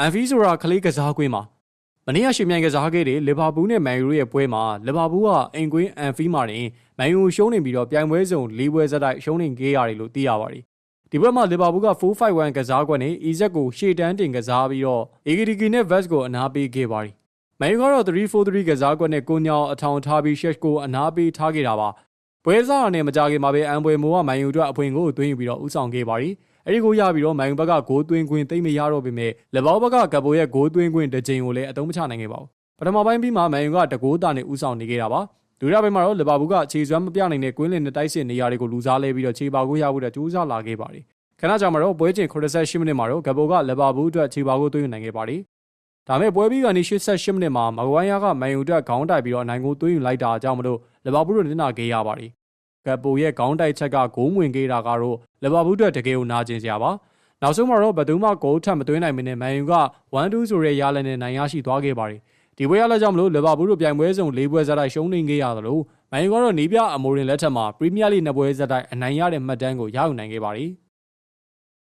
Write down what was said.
အန်ဖီဆိုတာကလေးကစားကွင်းမှာမနေ့ကရှင်မြိုင်ကစားခဲ့တဲ့လီဗာပူးနဲ့မန်ယူရဲ့ပွဲမှာလီဗာပူးကအင်ကွင်းအန်ဖီမှာတင်မန်ယူရှုံးနေပြီးတော့ပြိုင်ပွဲစုံ၄ပွဲဆက်တိုက်ရှုံးနေခဲ့ရတယ်လို့သိရပါတယ်ဒီဘက်မှာလီဗာပူးက4-5-1ကစားကွက်နဲ့အီဇက်ကိုရှေ့တန်းတင်ကစားပြီးတော့ AGDK နဲ့ Vest ကိုအနာပေးခဲ့ပါတယ်မန်ယူကတော့3-4-3ကစားကွက်နဲ့ကိုညောင်အထောင်ထားပြီး Shesh ကိုအနာပေးထားခဲ့တာပါပွဲစားရနဲ့မကြခင်မှာပဲအန်ပွဲမိုးကမန်ယူအတွက်အဖွင့်ကိုသွင်းယူပြီးတော့ဥဆောင်ခဲ့ပါတယ်။ အဲဒီကိုရပြီးတော့မန်ယူဘက်ကဂိုးသွင်းခွင့်သိမ့်မရတော့ပေမဲ့လက်ဘောက်ဘက်ကကပိုရဲ့ဂိုးသွင်းခွင့်တစ်ချိန်ကိုလည်းအသုံးမချနိုင်ခဲ့ပါဘူး။ပထမပိုင်းပြီးမှမန်ယူကတကိုးတာနဲ့ဥဆောင်နေခဲ့တာပါ။ဒုတိယပိုင်းမှာတော့လီဗာပူးကခြေစွမ်းမပြနိုင်တဲ့ကွင်းလင်နဲ့တိုက်စစ်နေရာတွေကိုလူစားလဲပြီးတော့ခြေပါကိုရဖို့အတွက်ကြိုးစားလာခဲ့ပါတယ်။ခဏကြာမှာတော့ပွဲချိန်88မိနစ်မှာတော့ဂပိုကလီဗာပူးအတွက်ခြေပါကိုသွင်းယူနိုင်ခဲ့ပါတယ်။ဒါမဲ့ပွဲပြီးကနေ88မိနစ်မှာမဂဝိုင်းယာကမန်ယူအတွက်ခေါင်းတိုက်ပြီးတော့အနိုင်ကိုသွင်းယူလိုက်တာကြောင့်မလို့လီဗာပူးတို့နစ်နာခဲ့ရပါတယ်။ ကပိုရဲ့ခေါင်းတိုက်ချက်ကဂိုးဝင်ခဲ့တာကတော့လီဗာပူးအတွက်တကယ်ကိုနာကျင်စရာပါ။နောက်ဆုံးမှာတော့ဘယ်သူမှဂိုးထပ်မသွင်းနိုင်မင်းနဲ့မန်ယူက1-2ဆိုတဲ့ရလနဲ့နိုင်ရရှိသွားခဲ့ပါတယ်။ဒီပွဲရလက်ကြောင့်မလို့လီဗာပူးတို့ပြိုင်ပွဲစုံ၄ပွဲဇက်တိုက်ရှုံးနေခဲ့ရသလိုမန်ယူကတော့နီးပြအမိုရင်လက်ထက်မှာပရီးမီးယားလိနှစ်ပွဲဇက်တိုက်အနိုင်ရတဲ့မှတ်တမ်းကိုရယူနိုင်ခဲ့ပါတယ်။